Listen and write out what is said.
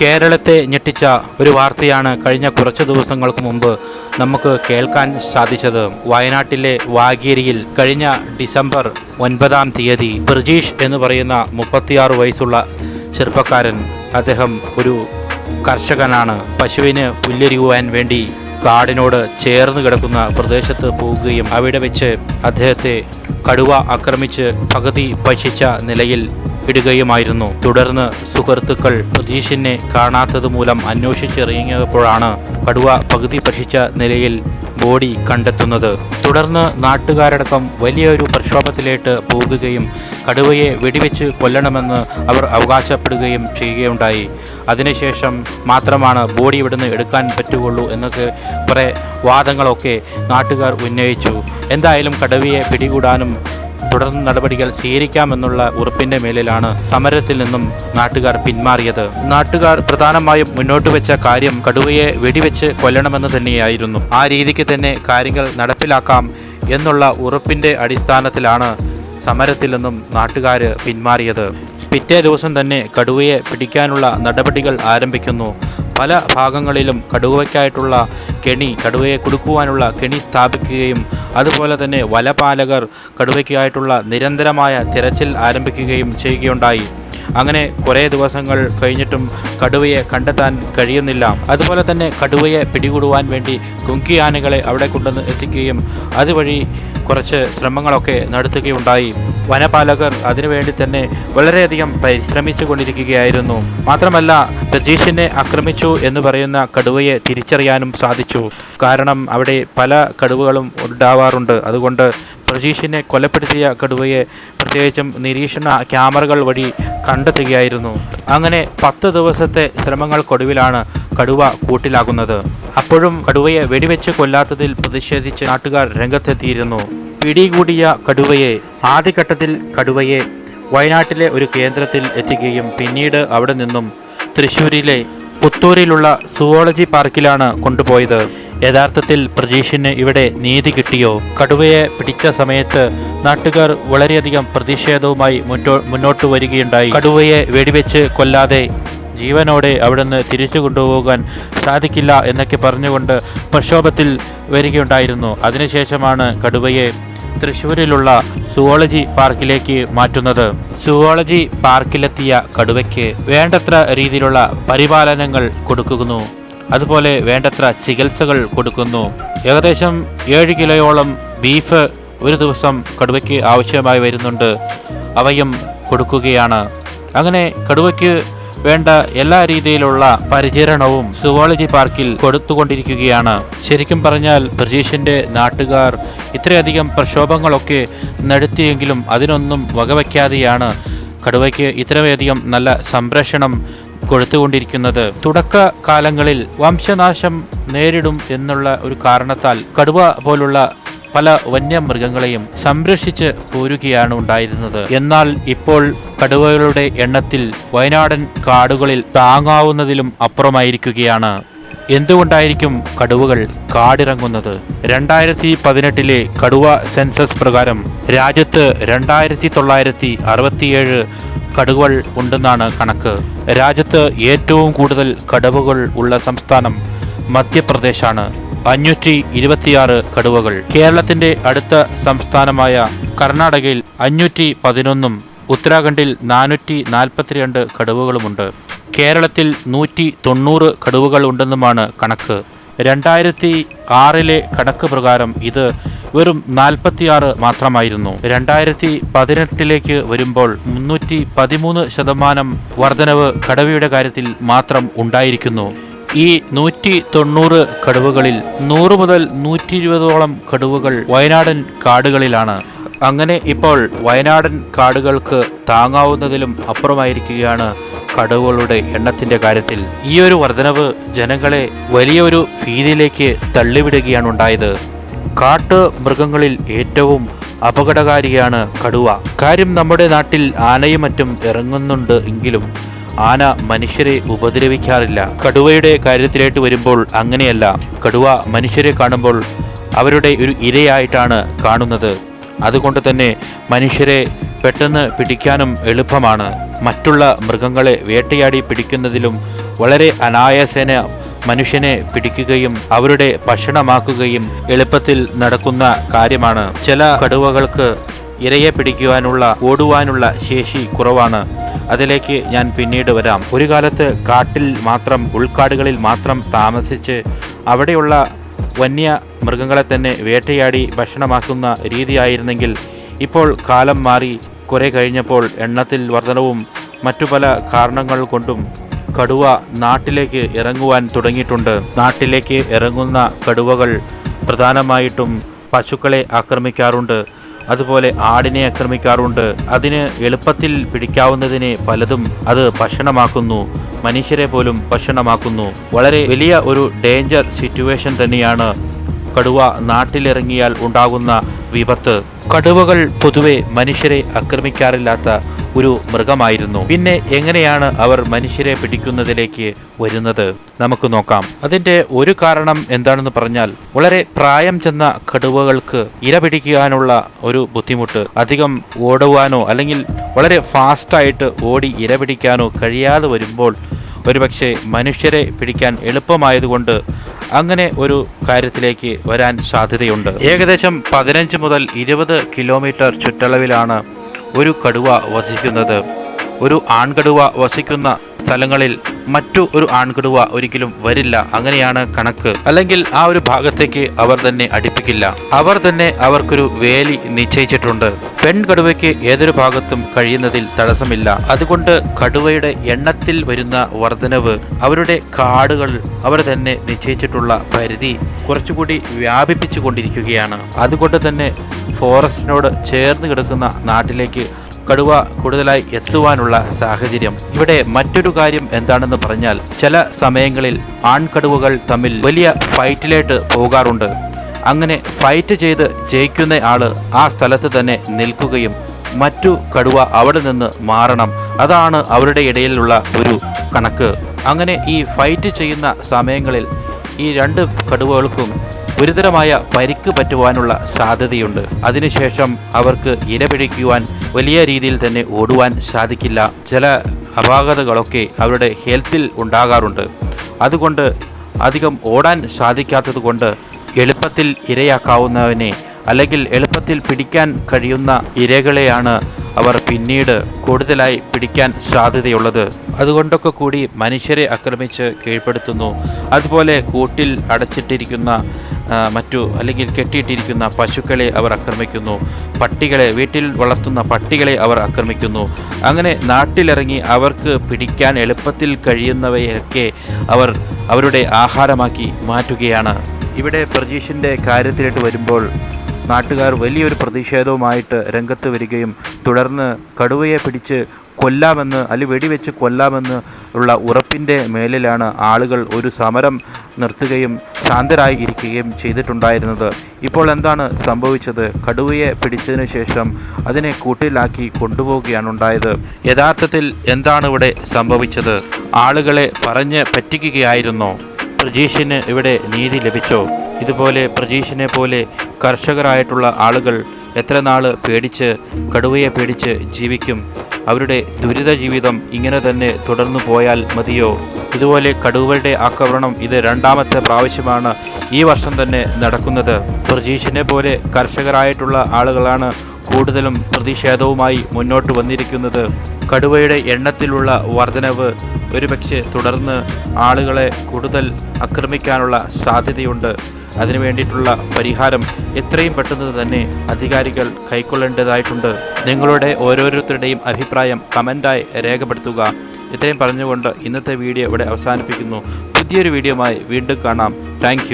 കേരളത്തെ ഞെട്ടിച്ച ഒരു വാർത്തയാണ് കഴിഞ്ഞ കുറച്ച് ദിവസങ്ങൾക്ക് മുമ്പ് നമുക്ക് കേൾക്കാൻ സാധിച്ചത്. വയനാട്ടിലെ വാഗേരിയിൽ കഴിഞ്ഞ ഡിസംബർ ഒൻപതാം തീയതി ബ്രിജീഷ് എന്ന് പറയുന്ന മുപ്പത്തിയാറ് വയസ്സുള്ള ചെറുപ്പക്കാരൻ അദ്ദേഹം ഒരു കർഷകനാണ്. പശുവിന് പുല്ലരിയുവാൻ വേണ്ടി കാടിനോട് ചേർന്ന് കിടക്കുന്ന പ്രദേശത്ത് പോവുകയും അവിടെ വെച്ച് അദ്ദേഹത്തെ കടുവ ആക്രമിച്ച് പകുതി ഭക്ഷിച്ച നിലയിൽ ഇടുകയുമായിരുന്നു. തുടർന്ന് സുഹൃത്തുക്കൾ പ്രതീഷിനെ കാണാത്തത് മൂലം അന്വേഷിച്ചിറങ്ങിയപ്പോഴാണ് കടുവ പകുതി ഭക്ഷിച്ച നിലയിൽ ബോഡി കണ്ടെത്തുന്നത്. തുടർന്ന് നാട്ടുകാരടക്കം വലിയൊരു പ്രക്ഷോഭത്തിലേക്ക് പോകുകയും കടുവയെ വെടിവെച്ച് കൊല്ലണമെന്ന് അവർ അവകാശപ്പെടുകയും ചെയ്യുകയുണ്ടായി. അതിനുശേഷം മാത്രമാണ് ബോഡി ഇവിടുന്ന് എടുക്കാൻ പറ്റുകയുള്ളൂ എന്നൊക്കെ കുറേ വാദങ്ങളൊക്കെ നാട്ടുകാർ ഉന്നയിച്ചു. എന്തായാലും കടുവയെ പിടികൂടാനും തുടർന്ന് നടപടികൾ സ്വീകരിക്കാമെന്നുള്ള ഉറപ്പിന്റെ മേലിലാണ് സമരത്തിൽ നിന്നും നാട്ടുകാർ പിന്മാറിയത്. നാട്ടുകാർ പ്രധാനമായും മുന്നോട്ട് വെച്ച കാര്യം കടുവയെ വെടിവെച്ച് കൊല്ലണമെന്ന് തന്നെയായിരുന്നു. ആ രീതിക്ക് തന്നെ കാര്യങ്ങൾ നടപ്പിലാക്കാം എന്നുള്ള ഉറപ്പിന്റെ അടിസ്ഥാനത്തിലാണ് സമരത്തിൽ നിന്നും നാട്ടുകാർ പിന്മാറിയത്. പിറ്റേ ദിവസം തന്നെ കടുവയെ പിടിക്കാനുള്ള നടപടികൾ ആരംഭിക്കുന്നു. പല ഭാഗങ്ങളിലും കടുവയ്ക്കായിട്ടുള്ള കെണി കടുവയെ കുടുക്കുവാനുള്ള കെണി സ്ഥാപിക്കുകയും അതുപോലെ തന്നെ വലപാലകർ കടുവയ്ക്കായിട്ടുള്ള നിരന്തരമായ തിരച്ചിൽ ആരംഭിക്കുകയും ചെയ്യുകയുണ്ടായി. അങ്ങനെ കുറേ ദിവസങ്ങൾ കഴിഞ്ഞിട്ടും കടുവയെ കണ്ടെത്താൻ കഴിയുന്നില്ല. അതുപോലെ തന്നെ കടുവയെ പിടികൂടുവാൻ വേണ്ടി കുങ്കിയാനകളെ അവിടെ കൊണ്ടുവന്ന് എത്തിക്കുകയും അതുവഴി കുറച്ച് ശ്രമങ്ങളൊക്കെ നടത്തുകയുണ്ടായി. വനപാലകർ അതിനുവേണ്ടി തന്നെ വളരെയധികം പരിശ്രമിച്ചു കൊണ്ടിരിക്കുകയായിരുന്നു മാത്രമല്ല പ്രജീഷിനെ ആക്രമിച്ചു എന്ന് പറയുന്ന കടുവയെ തിരിച്ചറിയാനും സാധിച്ചു. കാരണം അവിടെ പല കടുവകളും ഉണ്ടാവാറുണ്ട്. അതുകൊണ്ട് പ്രജീഷിനെ കൊലപ്പെടുത്തിയ കടുവയെ പ്രത്യേകിച്ചും നിരീക്ഷണ ക്യാമറകൾ വഴി കണ്ടെത്തുകയായിരുന്നു. അങ്ങനെ പത്ത് ദിവസത്തെ ശ്രമങ്ങൾക്കൊടുവിലാണ് കടുവ കൂട്ടിലാകുന്നത്. അപ്പോഴും കടുവയെ വെടിവെച്ച് കൊല്ലാത്തതിൽ പ്രതിഷേധിച്ച് നാട്ടുകാർ രംഗത്തെത്തിയിരുന്നു. പിടികൂടിയ കടുവയെ ആദ്യഘട്ടത്തിൽ കടുവയെ വയനാട്ടിലെ ഒരു കേന്ദ്രത്തിൽ എത്തിക്കുകയും പിന്നീട് അവിടെ നിന്നും തൃശ്ശൂരിലെ പുത്തൂരിലുള്ള സുവോളജി പാർക്കിലാണ് കൊണ്ടുപോയത്. യഥാർത്ഥത്തിൽ പ്രജീഷിന് ഇവിടെ നീതി കിട്ടിയോ? കടുവയെ പിടിച്ച സമയത്ത് നാട്ടുകാർ വളരെയധികം പ്രതിഷേധവുമായി മുന്നോട്ട് വരികയുണ്ടായി. കടുവയെ വെടിവെച്ച് കൊല്ലാതെ ജീവനോടെ അവിടുന്ന് തിരിച്ചു കൊണ്ടുപോകാൻ സാധിക്കില്ല എന്നൊക്കെ പറഞ്ഞുകൊണ്ട് പ്രക്ഷോഭത്തിൽ വരികയുണ്ടായിരുന്നു. അതിനുശേഷമാണ് കടുവയെ തൃശ്ശൂരിലുള്ള സുവോളജി പാർക്കിലേക്ക് മാറ്റുന്നത്. സുവോളജി പാർക്കിലെത്തിയ കടുവയ്ക്ക് വേണ്ടത്ര രീതിയിലുള്ള പരിപാലനങ്ങൾ കൊടുക്കുന്നു. അതുപോലെ വേണ്ടത്ര ചികിത്സകൾ കൊടുക്കുന്നു. ഏകദേശം ഏഴ് കിലോയോളം ബീഫ് ഒരു ദിവസം കടുവയ്ക്ക് ആവശ്യമായി വരുന്നുണ്ട്. അവയും കൊടുക്കുകയാണ്. അങ്ങനെ കടുവയ്ക്ക് വേണ്ട എല്ലാ രീതിയിലുള്ള പരിചരണവും സുവോളജി പാർക്കിൽ കൊടുത്തുകൊണ്ടിരിക്കുകയാണ്. ശരിക്കും പറഞ്ഞാൽ ബ്രിജീഷിന്റെ നാട്ടുകാർ ഇത്രയധികം പ്രക്ഷോഭങ്ങളൊക്കെ നടത്തിയെങ്കിലും അതിനൊന്നും വകവയ്ക്കാതെയാണ് കടുവയ്ക്ക് ഇത്രയധികം നല്ല സംരക്ഷണം കൊടുത്തുകൊണ്ടിരിക്കുന്നത്. തുടക്ക കാലങ്ങളിൽ വംശനാശം നേരിടും എന്നുള്ള ഒരു കാരണത്താൽ കടുവ പോലുള്ള പല വന്യമൃഗങ്ങളെയും സംരക്ഷിച്ച് പോരുകയാണ് ഉണ്ടായിരുന്നത്. എന്നാൽ ഇപ്പോൾ കടുവകളുടെ എണ്ണത്തിൽ വയനാടൻ കാടുകളിൽ താങ്ങാവുന്നതിലും അപ്പുറമായിരിക്കുകയാണ്. എന്തുകൊണ്ടായിരിക്കും കടുവകൾ കാടിറങ്ങുന്നത്? രണ്ടായിരത്തി പതിനെട്ടിലെ കടുവ സെൻസസ് പ്രകാരം രാജ്യത്ത് രണ്ടായിരത്തി തൊള്ളായിരത്തി അറുപത്തിയേഴ് കടുവകൾ ഉണ്ടെന്നാണ് കണക്ക്. രാജ്യത്ത് ഏറ്റവും കൂടുതൽ കടുവകൾ ഉള്ള സംസ്ഥാനം മധ്യപ്രദേശാണ്. അഞ്ഞൂറ്റി ഇരുപത്തിയാറ് കടുവകൾ. കേരളത്തിന്റെ അടുത്ത സംസ്ഥാനമായ കർണാടകയിൽ അഞ്ഞൂറ്റി പതിനൊന്നും ഉത്തരാഖണ്ഡിൽ നാനൂറ്റി നാൽപ്പത്തിരണ്ട് കടുവകളുമുണ്ട്. കേരളത്തിൽ നൂറ്റി തൊണ്ണൂറ് കടുവകൾ ഉണ്ടെന്നുമാണ് കണക്ക്. രണ്ടായിരത്തി ആറിലെ കണക്ക് പ്രകാരം ഇത് വെറും നാൽപ്പത്തിയാറ് മാത്രമായിരുന്നു. രണ്ടായിരത്തി പതിനെട്ടിലേക്ക് വരുമ്പോൾ മുന്നൂറ്റി പതിമൂന്ന് ശതമാനം വർധനവ് കടുവയുടെ കാര്യത്തിൽ മാത്രം ഉണ്ടായിരിക്കുന്നു. ഈ നൂറ്റി തൊണ്ണൂറ് കടുവകളിൽ നൂറ് മുതൽ നൂറ്റി ഇരുപതോളം കടുവകൾ വയനാടൻ കാടുകളിലാണ്. അങ്ങനെ ഇപ്പോൾ വയനാടൻ കാടുകൾക്ക് താങ്ങാവുന്നതിലും അപ്പുറമായിരിക്കുകയാണ് കടുവകളുടെ എണ്ണത്തിന്റെ കാര്യത്തിൽ. ഈ ഒരു വർധനവ് ജനങ്ങളെ വലിയൊരു ഭീതിയിലേക്ക് തള്ളിവിടുകയാണ് ഉണ്ടായത് കാട്ട് മൃഗങ്ങളിൽ ഏറ്റവും അപകടകാരിയാണ് കടുവ. കാര്യം നമ്മുടെ നാട്ടിൽ ആനയും മറ്റും ഇറങ്ങുന്നുണ്ട് എങ്കിലും ആന മനുഷ്യരെ ഉപദ്രവിക്കാറില്ല. കടുവയുടെ കാര്യത്തിലേക്ക് വരുമ്പോൾ അങ്ങനെയല്ല. കടുവ മനുഷ്യരെ കാണുമ്പോൾ അവരുടെ ഒരു ഇരയായിട്ടാണ് കാണുന്നത്. അതുകൊണ്ട് തന്നെ മനുഷ്യരെ പെട്ടെന്ന് പിടിക്കാനും എളുപ്പമാണ്. മറ്റുള്ള മൃഗങ്ങളെ വേട്ടയാടി പിടിക്കുന്നതിലും വളരെ അനായാസേന മനുഷ്യനെ പിടിക്കുകയും അവരുടെ ഭക്ഷണമാക്കുകയും എളുപ്പത്തിൽ നടക്കുന്ന കാര്യമാണ്. ചില കടുവകൾക്ക് ഇരയെ പിടിക്കുവാനുള്ള ഓടുവാനുള്ള ശേഷി കുറവാണ്. അതിലേക്ക് ഞാൻ പിന്നീട് വരാം. ഒരു കാലത്ത് കാട്ടിൽ മാത്രം ഉൾക്കാടുകളിൽ മാത്രം താമസിച്ച് അവിടെയുള്ള വന്യ മൃഗങ്ങളെ തന്നെ വേട്ടയാടി ഭക്ഷണമാക്കുന്ന രീതിയായിരുന്നെങ്കിൽ ഇപ്പോൾ കാലം മാറി കുറെ കഴിഞ്ഞപ്പോൾ എണ്ണത്തിൽ വർധനവും മറ്റു പല കാരണങ്ങൾ കൊണ്ടും കടുവ നാട്ടിലേക്ക് ഇറങ്ങുവാൻ തുടങ്ങിയിട്ടുണ്ട്. നാട്ടിലേക്ക് ഇറങ്ങുന്ന കടുവകൾ പ്രധാനമായിട്ടും പശുക്കളെ ആക്രമിക്കാറുണ്ട്. അതുപോലെ ആടിനെ ആക്രമിക്കാറുണ്ട്. അതിന് എളുപ്പത്തിൽ പിടിക്കാവുന്നതിനെ പലതും അത് ഭക്ഷണമാക്കുന്നു. മനുഷ്യരെ പോലും ഭക്ഷണമാക്കുന്നു. വളരെ വലിയ ഒരു ഡേഞ്ചർ സിറ്റുവേഷൻ തന്നെയാണ് കടുവ നാട്ടിലിറങ്ങിയാൽ ഉണ്ടാകുന്ന വിപത്ത്. കടുവകൾ പൊതുവെ മനുഷ്യരെ ആക്രമിക്കാറില്ലാത്ത ഒരു മൃഗമായിരുന്നു. പിന്നെ എങ്ങനെയാണ് അവർ മനുഷ്യരെ പിടിക്കുന്നതിലേക്ക് വരുന്നത്? നമുക്ക് നോക്കാം. അതിന്റെ ഒരു കാരണം എന്താണെന്ന് പറഞ്ഞാൽ വളരെ പ്രായം ചെന്ന കടുവകൾക്ക് ഇര പിടിക്കാനുള്ള ഒരു ബുദ്ധിമുട്ട്. അധികം ഓടുവാനോ അല്ലെങ്കിൽ വളരെ ഫാസ്റ്റായിട്ട് ഓടി ഇര പിടിക്കാനോ കഴിയാതെ വരുമ്പോൾ ഒരുപക്ഷെ മനുഷ്യരെ പിടിക്കാൻ എളുപ്പമായതുകൊണ്ട് അങ്ങനെ ഒരു കാര്യത്തിലേക്ക് വരാൻ സാധ്യതയുണ്ട്. ഏകദേശം പതിനഞ്ച് മുതൽ ഇരുപത് കിലോമീറ്റർ ചുറ്റളവിലാണ് ഒരു കടുവ വസിക്കുന്നത്. ഒരു ആൺകടുവ വസിക്കുന്ന സ്ഥലങ്ങളിൽ മറ്റു ഒരു ആൺകടുവ ഒരിക്കലും വരില്ല. അങ്ങനെയാണ് കണക്ക്. അല്ലെങ്കിൽ ആ ഒരു ഭാഗത്തേക്ക് അവർ തന്നെ അടുപ്പിക്കില്ല. അവർ തന്നെ അവർക്കൊരു വേലി നിശ്ചയിച്ചിട്ടുണ്ട്. പെൺകടുവയ്ക്ക് ഏതൊരു ഭാഗത്തും കഴിയുന്നതിൽ തടസ്സമില്ല. അതുകൊണ്ട് കടുവയുടെ എണ്ണത്തിൽ വരുന്ന വർധനവ് അവരുടെ കാടുകൾ അവർ തന്നെ നിശ്ചയിച്ചിട്ടുള്ള പരിധി കുറച്ചുകൂടി വ്യാപിപ്പിച്ചു കൊണ്ടിരിക്കുകയാണ് അതുകൊണ്ട് തന്നെ ഫോറസ്റ്റിനോട് ചേർന്ന് കിടക്കുന്ന നാട്ടിലേക്ക് കടുവ കൂടുതലായി എത്തുവാനുള്ള സാഹചര്യം. ഇവിടെ മറ്റൊരു കാര്യം എന്താണെന്ന് പറഞ്ഞാൽ ചില സമയങ്ങളിൽ ആൺകടുവകൾ തമ്മിൽ വലിയ ഫൈറ്റിലേട്ട് പോകാറുണ്ട്. അങ്ങനെ ഫൈറ്റ് ചെയ്ത് ജയിക്കുന്ന ആൾ ആ സ്ഥലത്ത് തന്നെ നിൽക്കുകയും മറ്റു കടുവ അവിടെ നിന്ന് മാറണം. അതാണ് അവരുടെ ഇടയിലുള്ള ഒരു കണക്ക്. അങ്ങനെ ഈ ഫൈറ്റ് ചെയ്യുന്ന സമയങ്ങളിൽ ഈ രണ്ട് കടുവകൾക്കും ഗുരുതരമായ പരിക്ക് പറ്റുവാനുള്ള സാധ്യതയുണ്ട്. അതിനുശേഷം അവർക്ക് ഇരപിടിക്കുവാൻ വലിയ രീതിയിൽ തന്നെ ഓടുവാൻ സാധിക്കില്ല. ചില അപാകതകളൊക്കെ അവരുടെ ഹെൽത്തിൽ ഉണ്ടാകാറുണ്ട്. അതുകൊണ്ട് അധികം ഓടാൻ സാധിക്കാത്തതുകൊണ്ട് എളുപ്പത്തിൽ ഇരയാക്കാവുന്നവനെ അല്ലെങ്കിൽ എളുപ്പത്തിൽ പിടിക്കാൻ കഴിയുന്ന ഇരകളെയാണ് അവർ പിന്നീട് കൂടുതലായി പിടിക്കാൻ സാധ്യതയുള്ളത്. അതുകൊണ്ടൊക്കെ കൂടി മനുഷ്യരെ ആക്രമിച്ച് കീഴ്പ്പെടുത്തുന്നു. അതുപോലെ കൂട്ടിൽ അടച്ചിട്ടിരിക്കുന്ന മറ്റു അല്ലെങ്കിൽ കെട്ടിയിട്ടിരിക്കുന്ന പശുക്കളെ അവർ ആക്രമിക്കുന്നു. പട്ടികളെ വീട്ടിൽ വളർത്തുന്ന പട്ടികളെ അവർ ആക്രമിക്കുന്നു. അങ്ങനെ നാട്ടിലിറങ്ങി അവർക്ക് പിടിക്കാൻ എളുപ്പത്തിൽ കഴിയുന്നവയൊക്കെ അവർ അവരുടെ ആഹാരമാക്കി മാറ്റുകയാണ്. ഇവിടെ പ്രജീഷിന്റെ കാര്യത്തിലേക്ക് വരുമ്പോൾ നാട്ടുകാർ വലിയൊരു പ്രതിഷേധവുമായിട്ട് രംഗത്ത് വരികയും തുടർന്ന് കടുവയെ പിടിച്ച് കൊല്ലാമെന്ന് അല്ലെ വെടിവെച്ച് കൊല്ലാമെന്ന് ഉള്ള ഉറപ്പിന്റെ മേലിലാണ് ആളുകൾ ഒരു സമരം നിർത്തുകയും ശാന്തരായി ഇരിക്കുകയും ചെയ്തിട്ടുണ്ടായിരുന്നത്. ഇപ്പോൾ എന്താണ് സംഭവിച്ചത്? കടുവയെ പിടിച്ചതിന് ശേഷം അതിനെ കൂട്ടിലാക്കി കൊണ്ടുപോവുകയാണ് ഉണ്ടായത്. യഥാർത്ഥത്തിൽ എന്താണ് ഇവിടെ സംഭവിച്ചത്? ആളുകളെ പറഞ്ഞ് പറ്റിക്കുകയായിരുന്നോ. പ്രജീഷിന് ഇവിടെ നീതി ലഭിച്ചോ? ഇതുപോലെ പ്രജീഷിനെ പോലെ കർഷകരായിട്ടുള്ള ആളുകൾ എത്ര നാൾ പേടിച്ച് കടുവയെ പേടിച്ച് ജീവിക്കും? അവരുടെ ദുരിത ജീവിതം ഇങ്ങനെ തന്നെ തുടർന്നു പോയാൽ മതിയോ? ഇതുപോലെ കടുവയുടെ ആക്രമണം ഇത് രണ്ടാമത്തെ പ്രാവശ്യമാണ് ഈ വർഷം തന്നെ നടക്കുന്നത്. പ്രജീഷിനെ പോലെ കർഷകരായിട്ടുള്ള ആളുകളാണ് കൂടുതലും പ്രതിഷേധവുമായി മുന്നോട്ട് വന്നിരിക്കുന്നത്. കടുവയുടെ എണ്ണത്തിലുള്ള വർധനവ് ഒരുപക്ഷെ തുടർന്ന് ആളുകളെ കൂടുതൽ ആക്രമിക്കാനുള്ള സാധ്യതയുണ്ട്. അതിനു വേണ്ടിയിട്ടുള്ള പരിഹാരം എത്രയും പെട്ടെന്ന് തന്നെ അധികാരികൾ കൈക്കൊള്ളേണ്ടതായിട്ടുണ്ട്. നിങ്ങളുടെ ഓരോരുത്തരുടെയും അഭിപ്രായം കമന്റായി രേഖപ്പെടുത്തുക. ഇത്രയും പറഞ്ഞുകൊണ്ട് ഇന്നത്തെ വീഡിയോ ഇവിടെ അവസാനിപ്പിക്കുന്നു. പുതിയൊരു വീഡിയോമായി വീണ്ടും കാണാം. താങ്ക്